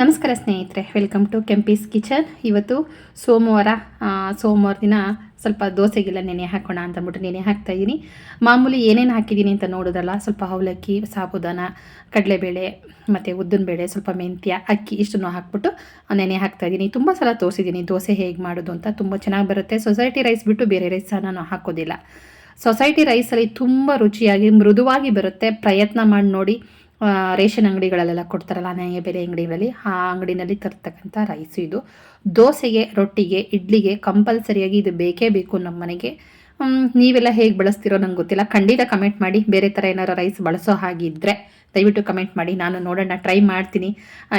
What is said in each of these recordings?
ನಮಸ್ಕಾರ ಸ್ನೇಹಿತರೆ welcome to Kempee's kitchen ಇವತ್ತು ಸೋಮವಾರ ಸೋಮವಾರ ದಿನ ಸ್ವಲ್ಪ ದೋಸೆಗೆಲ್ಲ ನೆನೆ ಹಾಕೋಣ ಅಂತ ಅಂದ್ಬಿಟ್ಟು ನೆನೆ ಹಾಕ್ತಾ ಇದ್ದೀನಿ. ಮಾಮೂಲಿ ಏನೇನು ಹಾಕಿದ್ದೀನಿ ಅಂತ ನೋಡೋದಲ್ಲ ಸ್ವಲ್ಪ ಅವಲಕ್ಕಿ, ಸಾಬುದಾನ, ಕಡಲೆಬೇಳೆ, ಮತ್ತು ಉದ್ದಿನಬೇಳೆ, ಸ್ವಲ್ಪ ಮೆಂತ್ಯ, ಅಕ್ಕಿ ಇಷ್ಟನ್ನು ಹಾಕ್ಬಿಟ್ಟು ನೆನೆ ಹಾಕ್ತಾ ಇದ್ದೀನಿ. ತುಂಬ ಸಲ ತೋರಿಸಿದ್ದೀನಿ ದೋಸೆ ಹೇಗೆ ಮಾಡೋದು ಅಂತ, ತುಂಬ ಚೆನ್ನಾಗಿ ಬರುತ್ತೆ. ಸೊಸೈಟಿ ರೈಸ್ ಬಿಟ್ಟು ಬೇರೆ ರೈಸ್ ನಾನು ಹಾಕೋದಿಲ್ಲ. ಸೊಸೈಟಿ ರೈಸಲ್ಲಿ ತುಂಬ ರುಚಿಯಾಗಿ, ಮೃದುವಾಗಿ ಬರುತ್ತೆ. ಪ್ರಯತ್ನ ಮಾಡಿ ನೋಡಿ. ರೇಷನ್ ಅಂಗಡಿಗಳಲ್ಲೆಲ್ಲ ಕೊಡ್ತಾರಲ್ಲ ನ್ಯಾಯ ಬೆಲೆ ಅಂಗಡಿಗಳಲ್ಲಿ, ಆ ಅಂಗಡಿನಲ್ಲಿ ತರ್ತಕ್ಕಂಥ ರೈಸು ಇದು. ದೋಸೆಗೆ, ರೊಟ್ಟಿಗೆ, ಇಡ್ಲಿಗೆ ಕಂಪಲ್ಸರಿಯಾಗಿ ಇದು ಬೇಕೇ ಬೇಕು ನಮ್ಮ ಮನೆಗೆ. ನೀವೆಲ್ಲ ಹೇಗೆ ಬಳಸ್ತೀರೋ ನಂಗೆ ಗೊತ್ತಿಲ್ಲ. ಖಂಡಿತ ಕಮೆಂಟ್ ಮಾಡಿ. ಬೇರೆ ಥರ ಏನಾರು ರೈಸ್ ಬಳಸೋ ಹಾಗಿದ್ದರೆ ದಯವಿಟ್ಟು ಕಮೆಂಟ್ ಮಾಡಿ. ನಾನು ನೋಡೋಣ ಟ್ರೈ ಮಾಡ್ತೀನಿ.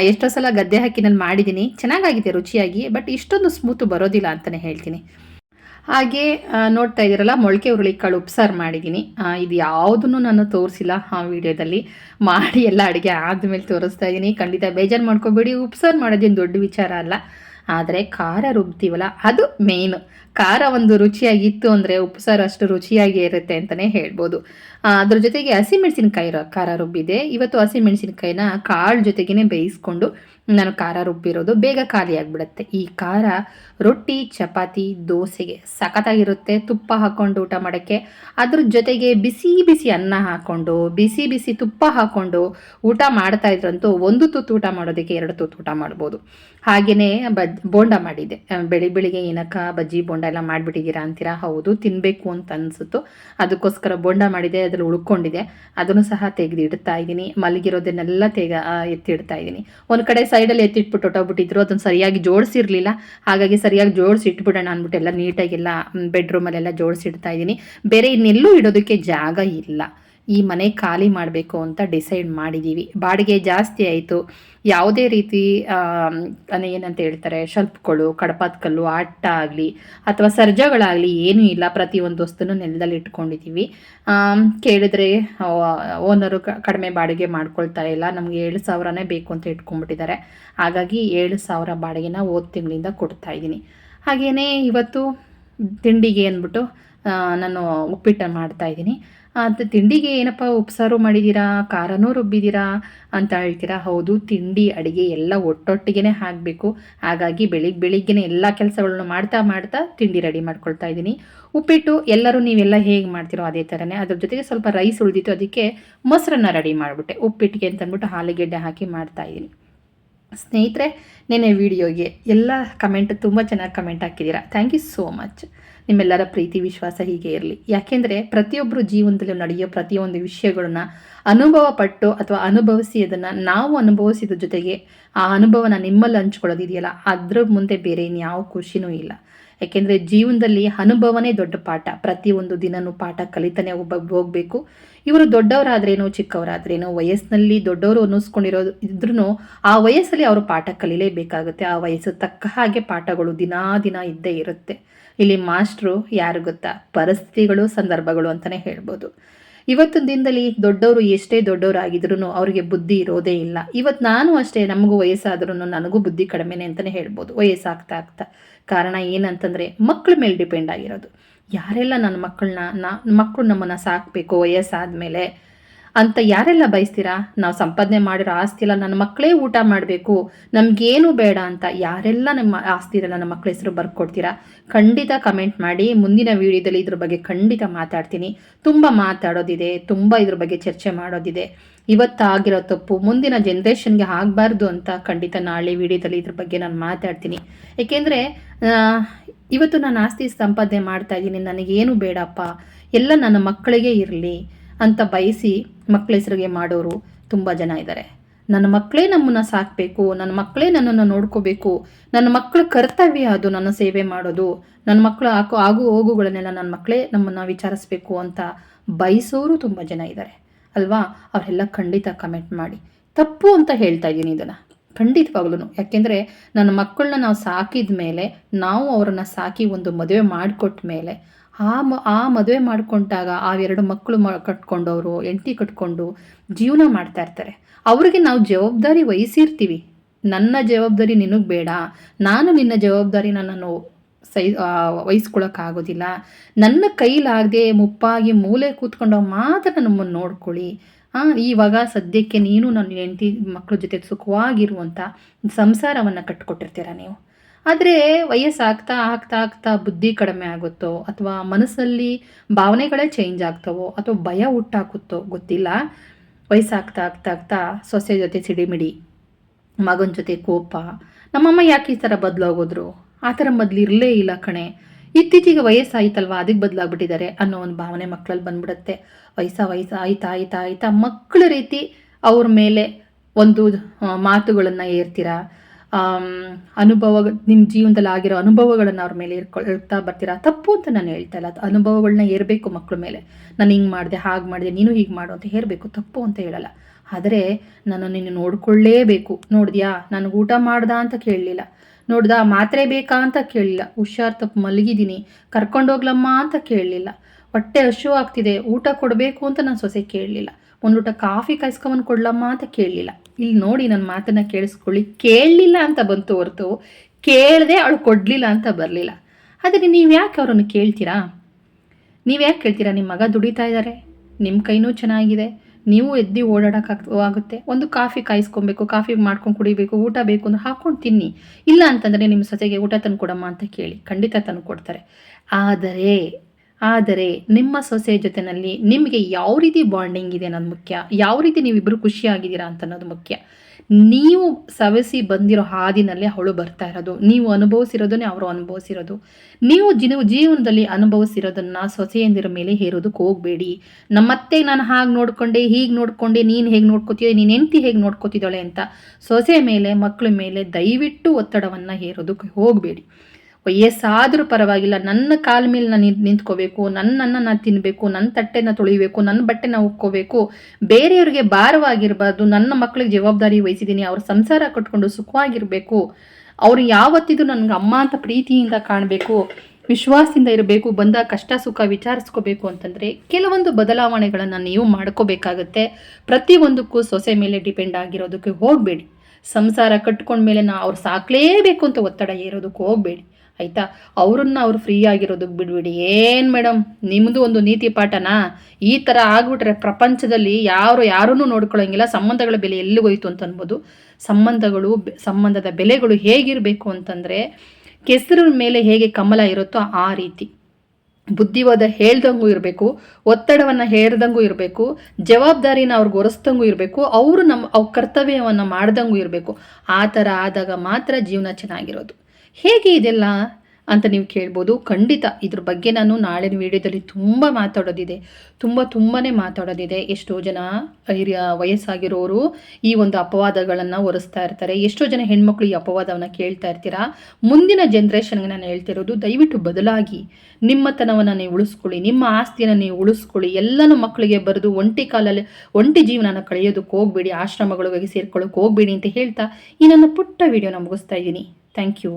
ಎಷ್ಟೋ ಸಲ ಗದ್ದೆ ಹಾಕಿ ನಾನು ಮಾಡಿದ್ದೀನಿ. ಚೆನ್ನಾಗಾಗಿದೆ, ರುಚಿಯಾಗಿ. ಬಟ್ ಇಷ್ಟೊಂದು ಸ್ಮೂತು ಬರೋದಿಲ್ಲ ಅಂತಲೇ ಹೇಳ್ತೀನಿ. ಹಾಗೆ ನೋಡ್ತಾ ಇದ್ದೀರಲ್ಲ, ಮೊಳಕೆ ಹುರುಳಿಕಾಳು ಉಪ್ಸಾರು ಮಾಡಿದ್ದೀನಿ. ಇದು ಯಾವುದನ್ನು ನಾನು ತೋರಿಸಿಲ್ಲ ಆ ವಿಡಿಯೋದಲ್ಲಿ. ಮಾಡಿ ಎಲ್ಲ ಅಡುಗೆ ಆದಮೇಲೆ ತೋರಿಸ್ತಾ ಇದ್ದೀನಿ. ಖಂಡಿತ ಬೇಜಾರು ಮಾಡ್ಕೋಬೇಡಿ. ಉಪ್ಸಾರು ಮಾಡೋದೇನು ದೊಡ್ಡ ವಿಚಾರ ಅಲ್ಲ. ಆದರೆ ಖಾರ ರುಬ್ತೀವಲ್ಲ, ಅದು ಮೇನ್ ಖಾರ ಒಂದು ರುಚಿಯಾಗಿತ್ತು ಅಂದರೆ ಉಪ್ಸಾರು ಅಷ್ಟು ರುಚಿಯಾಗಿ ಇರುತ್ತೆ ಅಂತಲೇ ಹೇಳ್ಬೋದು. ಅದ್ರ ಜೊತೆಗೆ ಹಸಿಮೆಣಸಿನ್ಕಾಯಿ ಖಾರ ರುಬ್ಬಿದೆ. ಇವತ್ತು ಹಸಿಮೆಣಸಿನ್ಕಾಯಿನ ಕಾಳು ಜೊತೆಗೇ ಬೇಯಿಸ್ಕೊಂಡು ನಾನು ಖಾರ ರುಬ್ಬಿರೋದು ಬೇಗ ಖಾಲಿ ಆಗಿಬಿಡುತ್ತೆ. ಈ ಖಾರ ರೊಟ್ಟಿ, ಚಪಾತಿ, ದೋಸೆಗೆ ಸಖತ್ತಾಗಿರುತ್ತೆ. ತುಪ್ಪ ಹಾಕ್ಕೊಂಡು ಊಟ ಮಾಡೋಕ್ಕೆ. ಅದ್ರ ಜೊತೆಗೆ ಬಿಸಿ ಬಿಸಿ ಅನ್ನ ಹಾಕ್ಕೊಂಡು, ಬಿಸಿ ಬಿಸಿ ತುಪ್ಪ ಹಾಕ್ಕೊಂಡು ಊಟ ಮಾಡ್ತಾ ಇದ್ರಂತೂ ಒಂದು ತುತ್ತು ಊಟ ಮಾಡೋದಕ್ಕೆ ಎರಡು ತುತ್ತು ಊಟ ಮಾಡ್ಬೋದು. ಹಾಗೆಯೇ ಬಜ್ ಬೋಂಡ ಮಾಡಿದ್ದೆ. ಬೆಳಿ ಬೆಳಿಗ್ಗೆ ಏನಕ್ಕ ಬಜ್ಜಿ, ಬೋಂಡ ಎಲ್ಲ ಮಾಡಿಬಿಟ್ಟಿದ್ದೀರಾ ಅಂತೀರಾ? ಹೌದು ತಿನ್ನಬೇಕು ಅಂತ ಅನಿಸುತ್ತು. ಅದಕ್ಕೋಸ್ಕರ ಬೋಂಡ ಮಾಡಿದೆ, ಅದ್ರಲ್ಲಿ ಉಳ್ಕೊಂಡಿದೆ. ಅದನ್ನು ಸಹ ತೆಗೆದು ಇಡ್ತಾ ಇದ್ದೀನಿ. ಮಲಗಿರೋದನ್ನೆಲ್ಲ ತೆಗ ಎತ್ತಿಡ್ತಾ ಇದ್ದೀನಿ. ಒಂದು ಕಡೆ ಸೈಡಲ್ಲಿ ಎತ್ತಿಟ್ಬಿಟ್ಟು ಹೊಟ್ಟೋಗ್ಬಿಟ್ಟಿದ್ರು ಅದನ್ನು ಸರಿಯಾಗಿ ಜೋಡಿಸಿರ್ಲಿಲ್ಲ. ಹಾಗಾಗಿ ಸರಿಯಾಗಿ ಜೋಡಿಸಿ ಇಟ್ಬಿಡೋಣ ಅಂದ್ಬಿಟ್ಟು ಎಲ್ಲ ನೀಟಾಗೆಲ್ಲ ಬೆಡ್ರೂಮಲ್ಲೆಲ್ಲ ಜೋಡಿಸಿಡ್ತಾ ಇದ್ದೀನಿ. ಬೇರೆ ಇನ್ನೆಲ್ಲೂ ಇಡೋದಕ್ಕೆ ಜಾಗ ಇಲ್ಲ. ಈ ಮನೆ ಖಾಲಿ ಮಾಡಬೇಕು ಅಂತ ಡಿಸೈಡ್ ಮಾಡಿದ್ದೀವಿ ಬಾಡಿಗೆ ಜಾಸ್ತಿ ಆಯಿತು. ಯಾವುದೇ ರೀತಿ ಏನಂತ ಹೇಳ್ತಾರೆ, ಶಲ್ಪ್ಗಳು ಕಡಪಾತ್ ಕಲ್ಲು ಆಟ ಆಗಲಿ ಅಥವಾ ಸರ್ಜಗಳಾಗಲಿ ಏನೂ ಇಲ್ಲ. ಪ್ರತಿಯೊಂದು ವಸ್ತುನು ನೆಲದಲ್ಲಿ ಇಟ್ಕೊಂಡಿದ್ದೀವಿ ಕೇಳಿದ್ರೆ ಓನರು ಕಡಿಮೆ ಬಾಡಿಗೆ ಮಾಡ್ಕೊಳ್ತಾ ಇಲ್ಲ. ನಮಗೆ ಏಳು ಸಾವಿರನೇ ಬೇಕು ಅಂತ ಇಟ್ಕೊಂಡ್ಬಿಟ್ಟಿದ್ದಾರೆ. ಹಾಗಾಗಿ ಏಳು ಸಾವಿರ ಬಾಡಿಗೆನ ಹೋದ ತಿಂಗಳಿಂದ ಕೊಡ್ತಾ ಇದ್ದೀನಿ. ಹಾಗೆಯೇ ಇವತ್ತು ತಿಂಡಿಗೆ ಅಂದ್ಬಿಟ್ಟು ನಾನು ಉಪ್ಪಿಟ್ಟು ಮಾಡ್ತಾ ಇದ್ದೀನಿ. ಅದು ತಿಂಡಿಗೆ ಏನಪ್ಪ ಉಪ್ಸಾರು ಮಾಡಿದ್ದೀರಾ ಖಾರನೂ ರುಬ್ಬಿದ್ದೀರಾ ಅಂತ ಹೇಳ್ತೀರಾ? ಹೌದು, ತಿಂಡಿ, ಅಡುಗೆ ಎಲ್ಲ ಒಟ್ಟೊಟ್ಟಿಗೆ ಹಾಕಬೇಕು ಹಾಗಾಗಿ ಬೆಳಿಗ್ಗೆ ಬೆಳಿಗ್ಗೆ ಎಲ್ಲ ಕೆಲಸಗಳನ್ನು ಮಾಡ್ತಾ ಮಾಡ್ತಾ ತಿಂಡಿ ರೆಡಿ ಮಾಡ್ಕೊಳ್ತಾ ಇದ್ದೀನಿ. ಉಪ್ಪಿಟ್ಟು ಎಲ್ಲರೂ ನೀವೆಲ್ಲ ಹೇಗೆ ಮಾಡ್ತೀರೋ ಅದೇ ಥರನೇ. ಅದ್ರ ಜೊತೆಗೆ ಸ್ವಲ್ಪ ರೈಸ್ ಉಳಿದಿತ್ತು, ಅದಕ್ಕೆ ಮೊಸರನ್ನ ರೆಡಿ ಮಾಡಿಬಿಟ್ಟೆ. ಉಪ್ಪಿಟ್ಟಿಗೆ ಅಂತಂದ್ಬಿಟ್ಟು ಆಲೂಗೆಡ್ಡೆ ಹಾಕಿ ಮಾಡ್ತಾ ಇದ್ದೀನಿ. ಸ್ನೇಹಿತರೆ ನೆನೆ ವಿಡಿಯೋಗೆ ಎಲ್ಲ ಕಮೆಂಟ್ ತುಂಬ ಚೆನ್ನಾಗಿ ಕಮೆಂಟ್ ಹಾಕಿದ್ದೀರಾ. Thank you so much. ನಿಮ್ಮೆಲ್ಲರ ಪ್ರೀತಿ, ವಿಶ್ವಾಸ ಹೀಗೆ ಇರಲಿ. ಯಾಕೆಂದರೆ ಪ್ರತಿಯೊಬ್ಬರು ಜೀವನದಲ್ಲಿ ನಡೆಯೋ ಪ್ರತಿಯೊಂದು ವಿಷಯಗಳನ್ನ ಅನುಭವ ಪಟ್ಟು ಅಥವಾ ಅನುಭವಿಸಿ ಅದನ್ನು ನಾವು ಅನುಭವಿಸಿದ ಜೊತೆಗೆ ಆ ಅನುಭವನ ನಿಮ್ಮಲ್ಲಿ ಹಂಚ್ಕೊಳ್ಳೋದಿದೆಯಲ್ಲ, ಅದ್ರ ಮುಂದೆ ಬೇರೆ ಇನ್ಯಾವ ಖುಷಿನೂ ಇಲ್ಲ. ಯಾಕೆಂದರೆ ಜೀವನದಲ್ಲಿ ಅನುಭವನೇ ದೊಡ್ಡ ಪಾಠ. ಪ್ರತಿಯೊಂದು ದಿನನೂ ಪಾಠ ಕಲಿತಾನೆ ಒಬ್ಬ ಹೋಗಬೇಕು. ಇವರು ದೊಡ್ಡವರಾದ್ರೇನು, ಚಿಕ್ಕವರಾದ್ರೇನು, ವಯಸ್ಸಿನಲ್ಲಿ ದೊಡ್ಡವರು ಅನ್ನಿಸ್ಕೊಂಡಿರೋ ಇದ್ರೂ ಆ ವಯಸ್ಸಲ್ಲಿ ಅವರು ಪಾಠ ಕಲೀಲೇಬೇಕಾಗುತ್ತೆ. ಆ ವಯಸ್ಸು ತಕ್ಕ ಹಾಗೆ ಪಾಠಗಳು ದಿನಾ ದಿನ ಇದ್ದೇ ಇರುತ್ತೆ. ಇಲ್ಲಿ ಮಾಸ್ಟ್ರು ಯಾರು ಗೊತ್ತಾ? ಪರಿಸ್ಥಿತಿಗಳು, ಸಂದರ್ಭಗಳು ಅಂತಲೇ ಹೇಳ್ಬೋದು. ಇವತ್ತಿನ ದಿನದಲ್ಲಿ ದೊಡ್ಡವರು ಎಷ್ಟೇ ದೊಡ್ಡವರಾಗಿದ್ರು ಅವರಿಗೆ ಬುದ್ಧಿ ಇರೋದೇ ಇಲ್ಲ. ಇವತ್ತು ನಾನು ಅಷ್ಟೇ ನಮಗೂ ವಯಸ್ಸಾದ್ರೂ ನನಗೂ ಬುದ್ಧಿ ಕಡಿಮೆನೆ ಅಂತಲೇ ಹೇಳ್ಬೋದು. ವಯಸ್ಸಾಗ್ತಾ ಆಗ್ತಾ. ಕಾರಣ ಏನಂತಂದರೆ ಮಕ್ಕಳ ಮೇಲೆ ಡಿಪೆಂಡ್ ಆಗಿರೋದು. ಯಾರೆಲ್ಲ ನನ್ನ ಮಕ್ಕಳನ್ನ, ನಾ ಮಕ್ಕಳು ನಮ್ಮನ್ನು ಸಾಕಬೇಕು ವಯಸ್ಸಾದಮೇಲೆ ಅಂತ ಯಾರೆಲ್ಲ ಬಯಸ್ತೀರಾ? ನಾವು ಸಂಪಾದನೆ ಮಾಡಿರೋ ಆಸ್ತಿ ಎಲ್ಲ ನನ್ನ ಮಕ್ಕಳೇ ಊಟ ಮಾಡಬೇಕು. ನಮಗೇನು ಬೇಡ ಅಂತ ಯಾರೆಲ್ಲ ನಮ್ಮ ಆಸ್ತಿ ಇರಲ್ಲ ನಮ್ಮ ಮಕ್ಕಳ ಹೆಸರು ಬರ್ಕೊಡ್ತೀರಾ? ಖಂಡಿತ ಕಮೆಂಟ್ ಮಾಡಿ. ಮುಂದಿನ ವಿಡಿಯೋದಲ್ಲಿ ಇದ್ರ ಬಗ್ಗೆ ಖಂಡಿತ ಮಾತಾಡ್ತೀನಿ. ತುಂಬ ಮಾತಾಡೋದಿದೆ. ತುಂಬ ಇದ್ರ ಬಗ್ಗೆ ಚರ್ಚೆ ಮಾಡೋದಿದೆ. ಇವತ್ತಾಗಿರೋ ತಪ್ಪು ಮುಂದಿನ ಜನ್ರೇಷನ್ಗೆ ಆಗಬಾರ್ದು ಅಂತ ಖಂಡಿತ ನಾಳೆ ವಿಡಿಯೋದಲ್ಲಿ ಇದ್ರ ಬಗ್ಗೆ ನಾನು ಮಾತಾಡ್ತೀನಿ. ಏಕೆಂದರೆ ಇವತ್ತು ನಾನು ಆಸ್ತಿ ಸಂಪಾದನೆ ಮಾಡ್ತಾ ಇದ್ದೀನಿ. ನನಗೇನು ಬೇಡಪ್ಪ. ಎಲ್ಲ ನನ್ನ ಮಕ್ಕಳಿಗೆ ಇರಲಿ. ಅಂತ ಬಯಸಿ ಮಕ್ಕಳ ಹೆಸರಿಗೆ ಮಾಡೋರು ತುಂಬ ಜನ ಇದ್ದಾರೆ ನನ್ನ ಮಕ್ಕಳೇ ನಮ್ಮನ್ನು ಸಾಕಬೇಕು, ನನ್ನ ಮಕ್ಕಳೇ ನನ್ನನ್ನು ನೋಡ್ಕೋಬೇಕು, ನನ್ನ ಮಕ್ಕಳ ಕರ್ತವ್ಯ ಅದು ನನ್ನ ಸೇವೆ ಮಾಡೋದು, ನನ್ನ ಮಕ್ಕಳು ಹಾಕೋ ಆಗು ಹೋಗುಗಳನ್ನೆಲ್ಲ ನನ್ನ ಮಕ್ಕಳೇ ನಮ್ಮನ್ನು ವಿಚಾರಿಸ್ಬೇಕು ಅಂತ ಬಯಸೋರು ತುಂಬ ಜನ ಇದ್ದಾರೆ ಅಲ್ವಾ? ಅವರೆಲ್ಲ ಖಂಡಿತ ಕಮೆಂಟ್ ಮಾಡಿ. ತಪ್ಪು ಅಂತ ಹೇಳ್ತಾ ಇದ್ದೀನಿ ಇದನ್ನು. ಖಂಡಿತವಾಗ್ಲೂ ಯಾಕೆಂದರೆ ನನ್ನ ಮಕ್ಕಳನ್ನ ನಾವು ಸಾಕಿದ ಮೇಲೆ ನಾವು ಅವರನ್ನು ಸಾಕಿ ಒಂದು ಮದುವೆ ಮಾಡಿಕೊಟ್ಟ ಮೇಲೆ ಆ ಮ, ಆ ಮದುವೆ ಮಾಡಿಕೊಂಡಾಗ ಆ ಎರಡು ಮಕ್ಕಳು ಮ, ಕಟ್ಕೊಂಡವರು, ಹೆಂಡತಿ ಕಟ್ಕೊಂಡು ಜೀವನ ಮಾಡ್ತಾ ಇರ್ತಾರೆ. ಅವ್ರಿಗೆ ನಾವು ಜವಾಬ್ದಾರಿ ವಹಿಸಿರ್ತೀವಿ. ನನ್ನ ಜವಾಬ್ದಾರಿ ನಿನಗೆ ಬೇಡ. ನಾನು ನಿನ್ನ ಜವಾಬ್ದಾರಿನ ನಾನು ಸೈ ವಹಿಸ್ಕೊಳಕ್ಕಾಗೋದಿಲ್ಲ ನನ್ನ ಕೈಲಾಗದೆ ಮುಪ್ಪಾಗಿ ಮೂಲೆ ಕೂತ್ಕೊಂಡು ಮಾತ್ರ ನಮ್ಮನ್ನು ನೋಡ್ಕೊಳ್ಳಿ. ಇವಾಗ ಸದ್ಯಕ್ಕೆ ನೀನು ನನ್ನ ಹೆಂಡತಿ ಮಕ್ಕಳ ಜೊತೆ ಸುಖವಾಗಿರುವಂಥ ಸಂಸಾರವನ್ನು ಕಟ್ಕೊಟ್ಟಿರ್ತೀರ ನೀವು. ಆದರೆ ವಯಸ್ಸಾಗ್ತಾ ಆಗ್ತಾ ಆಗ್ತಾ ಬುದ್ಧಿ ಕಡಿಮೆ ಆಗುತ್ತೋ ಅಥವಾ ಮನಸ್ಸಲ್ಲಿ ಭಾವನೆಗಳೇ ಚೇಂಜ್ ಆಗ್ತವೋ ಅಥವಾ ಭಯ ಹುಟ್ಟಾಕುತ್ತೋ ಗೊತ್ತಿಲ್ಲ. ವಯಸ್ಸಾಗ್ತಾ ಆಗ್ತಾ ಆಗ್ತಾ ಸೊಸೆ ಜೊತೆ ಸಿಡಿಮಿಡಿ, ಮಗನ ಜೊತೆ ಕೋಪ, ನಮ್ಮಮ್ಮ ಯಾಕೆ ಈ ಥರ ಬದಲಾಗೋದ್ರು? ಆ ಥರ ಮೊದಲು ಇರಲೇ ಇಲ್ಲ ಕಣೆ. ಇತ್ತೀಚೆಗೆ ವಯಸ್ಸಾಯ್ತಲ್ವ? ಅದಕ್ಕೆ ಬದಲಾಗ್ಬಿಟ್ಟಿದ್ದಾರೆ ಅನ್ನೋ ಒಂದು ಭಾವನೆ ಮಕ್ಕಳಲ್ಲಿ ಬಂದ್ಬಿಡುತ್ತೆ. ವಯಸ್ಸ ವಯಸ್ಸ ಆಯ್ತಾ ಆಯ್ತಾ ಆಯ್ತಾ ಮಕ್ಕಳ ರೀತಿ ಅವ್ರ ಮೇಲೆ ಒಂದು ಮಾತುಗಳನ್ನು ಏರ್ತೀರಾ? ಅನುಭವ ನಿಮ್ಮ ಜೀವನದಲ್ಲಿ ಆಗಿರೋ ಅನುಭವಗಳನ್ನು ಅವ್ರ ಮೇಲೆ ಇರ್ಕೊಳ್ತಾ ಬರ್ತೀರಾ? ತಪ್ಪು ಅಂತ ನಾನು ಹೇಳ್ತಾ ಇಲ್ಲ. ಅದು ಅನುಭವಗಳನ್ನ ಏರಬೇಕು ಮಕ್ಕಳ ಮೇಲೆ. ನಾನು ಹಿಂಗೆ ಮಾಡಿದೆ, ಹಾಗೆ ಮಾಡಿದೆ, ನೀನು ಹೀಗೆ ಮಾಡು ಅಂತ ಹೇರಬೇಕು. ತಪ್ಪು ಅಂತ ಹೇಳಲ್ಲ. ಆದರೆ ನಾನು ನಿನ್ನ ನೋಡ್ಕೊಳ್ಳೇಬೇಕು. ನೋಡಿದ್ಯಾ? ನನಗೆ ಊಟ ಮಾಡ್ದ ಅಂತ ಕೇಳಲಿಲ್ಲ. ನೋಡ್ದ? ಮಾತ್ರೆ ಬೇಕಾ ಅಂತ ಕೇಳಲಿಲ್ಲ. ಹುಷಾರ್ ತಪ್ಪು ಮಲಗಿದ್ದೀನಿ. ಕರ್ಕೊಂಡೋಗ್ಲಮ್ಮ ಅಂತ ಕೇಳಲಿಲ್ಲ. ಹೊಟ್ಟೆ ಹಶು ಆಗ್ತಿದೆ. ಊಟ ಕೊಡಬೇಕು ಅಂತ ನಾನು ಸೊಸೆ ಕೇಳಲಿಲ್ಲ. ಒಂದು ಊಟ ಕಾಫಿ ಕಾಯಿಸ್ಕೊಂಬಂದು ಕೊಡ್ಲಮ್ಮ ಅಂತ ಕೇಳಲಿಲ್ಲ. ಇಲ್ಲಿ ನೋಡಿ ನನ್ನ ಮಾತನ್ನು ಕೇಳಿಸ್ಕೊಳ್ಳಿ. ಕೇಳಲಿಲ್ಲ ಅಂತ ಬಂತು ಹೊರತು ಕೇಳದೆ ಅವಳು ಕೊಡಲಿಲ್ಲ ಅಂತ ಬರಲಿಲ್ಲ. ಆದರೆ ನೀವು ಯಾಕೆ ಅವರನ್ನು ಕೇಳ್ತೀರಾ? ನೀವು ಯಾಕೆ ಕೇಳ್ತೀರಾ? ನಿಮ್ಮ ಮಗ ದುಡಿತಾ ಇದ್ದಾರೆ ನಿಮ್ಮ ಕೈನೂ ಚೆನ್ನಾಗಿದೆ. ನೀವು ಎದ್ದು ಓಡಾಡೋಕ್ಕಾಗ ಆಗುತ್ತೆ. ಒಂದು ಕಾಫಿ ಕಾಯಿಸ್ಕೊಬೇಕು, ಕಾಫಿ ಮಾಡ್ಕೊಂಡು ಕುಡಿಬೇಕು, ಊಟ ಬೇಕು ಅಂದ್ರೆ ಹಾಕ್ಕೊಂಡು ತಿನ್ನಿ. ಇಲ್ಲ ಅಂತಂದರೆ ನಿಮ್ಮ ಸೊಸೆಗೆ ಊಟ ತಂದು ಕೊಡಮ್ಮ ಅಂತ ಕೇಳಿ. ಖಂಡಿತ ತಂದು ಕೊಡ್ತಾರೆ ಆದರೆ ಆದರೆ ನಿಮ್ಮ ಸೊಸೆ ಜೊತೆಯಲ್ಲಿ ನಿಮಗೆ ಯಾವ ರೀತಿ ಬಾಂಡಿಂಗ್ ಇದೆ ಅನ್ನೋದು ಮುಖ್ಯ. ಯಾವ ರೀತಿ ನೀವಿಬ್ಬರು ಖುಷಿಯಾಗಿದ್ದೀರಾ ಅಂತ ಅನ್ನೋದು ಮುಖ್ಯ. ನೀವು ಸವೆಸಿ ಬಂದಿರೋ ಹಾದಿನಲ್ಲಿ ಅವಳು ಬರ್ತಾ ಇರೋದು. ನೀವು ಅನುಭವಿಸಿರೋದನ್ನೇ ಅವರು ಅನುಭವಿಸಿರೋದು. ನೀವು ಜಿನ ಜೀವನದಲ್ಲಿ ಅನುಭವಿಸಿರೋದನ್ನ ಸೊಸೆಯಂದಿರ ಮೇಲೆ ಹೇರೋದಕ್ಕೆ ಹೋಗಬೇಡಿ. ನಮ್ಮತ್ತೆ ನಾನು ಹಾಗೆ ನೋಡ್ಕೊಂಡೆ, ಹೀಗೆ ನೋಡ್ಕೊಂಡೆ, ನೀನು ಹೇಗೆ ನೋಡ್ಕೋತೀಯ, ನೀನು ಹೆಂಡ್ತಿ ಹೇಗೆ ನೋಡ್ಕೋತಿದ್ದಾಳೆ ಅಂತ ಸೊಸೆ ಮೇಲೆ ಮಕ್ಕಳ ಮೇಲೆ ದಯವಿಟ್ಟು ಒತ್ತಡವನ್ನು ಹೇರೋದಕ್ಕೆ ಹೋಗಬೇಡಿ. ವಯಸ್ಸಾದರೂ ಪರವಾಗಿಲ್ಲ. ನನ್ನ ಕಾಲ ಮೇಲೆ ನಾನು ನಿಂತ್ಕೋಬೇಕು. ನನ್ನನ್ನು ನಾನು ತಿನ್ನಬೇಕು ನನ್ನ ತಟ್ಟೆನ ತೊಳಿಬೇಕು. ನನ್ನ ಬಟ್ಟೆನ ಉಕ್ಕೋಬೇಕು ಬೇರೆಯವ್ರಿಗೆ ಭಾರವಾಗಿರಬಾರ್ದು. ನನ್ನ ಮಕ್ಕಳಿಗೆ ಜವಾಬ್ದಾರಿ ವಹಿಸಿದ್ದೀನಿ. ಅವ್ರ ಸಂಸಾರ ಕಟ್ಕೊಂಡು ಸುಖವಾಗಿರಬೇಕು. ಅವ್ರು ಯಾವತ್ತಿದು ನನಗೆ ಅಮ್ಮ ಅಂತ ಪ್ರೀತಿಯಿಂದ ಕಾಣಬೇಕು. ವಿಶ್ವಾಸದಿಂದ ಇರಬೇಕು. ಬಂದ ಕಷ್ಟ, ಸುಖ ವಿಚಾರಿಸ್ಕೋಬೇಕು ಅಂತಂದರೆ ಕೆಲವೊಂದು ಬದಲಾವಣೆಗಳನ್ನು ನೀವು ಮಾಡ್ಕೋಬೇಕಾಗತ್ತೆ. ಪ್ರತಿಯೊಂದಕ್ಕೂ ಸೊಸೆ ಮೇಲೆ ಡಿಪೆಂಡ್ ಆಗಿರೋದಕ್ಕೆ ಹೋಗಬೇಡಿ. ಸಂಸಾರ ಕಟ್ಕೊಂಡ್ಮೇಲೆ ನಾ ಅವ್ರು ಸಾಕಲೇಬೇಕು ಅಂತ ಒತ್ತಡ ಏರೋದಕ್ಕೆ ಹೋಗಬೇಡಿ. ಆಯಿತಾ? ಅವ್ರನ್ನ ಅವ್ರು ಫ್ರೀ ಆಗಿರೋದಕ್ಕೆ ಬಿಡ್ಬಿಡಿ. ಏನು ಮೇಡಮ್ ನಿಮ್ಮದು ಒಂದು ನೀತಿ ಪಾಠನಾ? ಈ ಥರ ಆಗ್ಬಿಟ್ರೆ ಪ್ರಪಂಚದಲ್ಲಿ ಯಾರು ಯಾರನ್ನೂ ನೋಡ್ಕೊಳ್ಳೋಂಗಿಲ್ಲ ಸಂಬಂಧಗಳ ಬೆಲೆ ಎಲ್ಲಿ ಹೋಯ್ತು ಅಂತ ಅನ್ಬೋದು. ಸಂಬಂಧಗಳು ಸಂಬಂಧದ ಬೆಲೆಗಳು ಹೇಗಿರಬೇಕು ಅಂತಂದರೆ ಕೆಸರು ಮೇಲೆ ಹೇಗೆ ಕಮಲ ಇರುತ್ತೋ ಆ ರೀತಿ. ಬುದ್ಧಿವಾದ ಹೇಳ್ದಂಗೂ ಇರಬೇಕು, ಒತ್ತಡವನ್ನು ಹೇರ್ದಂಗೂ ಇರಬೇಕು, ಜವಾಬ್ದಾರಿನ ಅವ್ರಿಗೆ ಒರೆಸ್ದಂಗೂ ಇರಬೇಕು, ಅವರು ನಮ್ಮ ಅವ್ರ ಕರ್ತವ್ಯವನ್ನು ಮಾಡ್ದಂಗೂ ಇರಬೇಕು. ಆ ಥರ ಆದಾಗ ಮಾತ್ರ ಜೀವನ ಚೆನ್ನಾಗಿರೋದು. ಹೇಗೆ ಇದೆಲ್ಲ? ಅಂತ ನೀವು ಕೇಳ್ಬೋದು. ಖಂಡಿತ ಇದ್ರ ಬಗ್ಗೆ ನಾನು ನಾಳಿನ ವಿಡಿಯೋದಲ್ಲಿ ತುಂಬ ಮಾತಾಡೋದಿದೆ. ತುಂಬ ತುಂಬಾ ಮಾತಾಡೋದಿದೆ. ಎಷ್ಟೋ ಜನ ಹಿರಿಯ ವಯಸ್ಸಾಗಿರೋರು ಈ ಒಂದು ಅಪವಾದಗಳನ್ನು ಹೊರಿಸ್ತಾ ಇರ್ತಾರೆ. ಎಷ್ಟೋ ಜನ ಹೆಣ್ಮಕ್ಳು ಈ ಅಪವಾದವನ್ನು ಕೇಳ್ತಾ ಇರ್ತೀರಾ? ಮುಂದಿನ ಜನ್ರೇಷನ್ಗೆ ನಾನು ಹೇಳ್ತಿರೋದು, ದಯವಿಟ್ಟು ಬದಲಾಗಿ ನಿಮ್ಮತನವನ್ನು ನೀವು ಉಳಿಸ್ಕೊಳ್ಳಿ, ನಿಮ್ಮ ಆಸ್ತಿಯನ್ನು ನೀವು ಉಳಿಸ್ಕೊಳ್ಳಿ. ಎಲ್ಲನೂ ಮಕ್ಕಳಿಗೆ ಬರೆದು ಒಂಟಿ ಕಾಲಲ್ಲಿ, ಒಂಟಿ ಜೀವನನ ಕಳೆಯೋದಕ್ಕೆ ಹೋಗಬೇಡಿ ಆಶ್ರಮಗಳಿಗೆ ಸೇರ್ಕೊಳ್ಳೋಕೆ ಹೋಗಬೇಡಿ ಅಂತ ಹೇಳ್ತಾ ಈ ನನ್ನ ಪುಟ್ಟ ವಿಡಿಯೋನ ಮುಗಿಸ್ತಾ ಇದ್ದೀನಿ. Thank you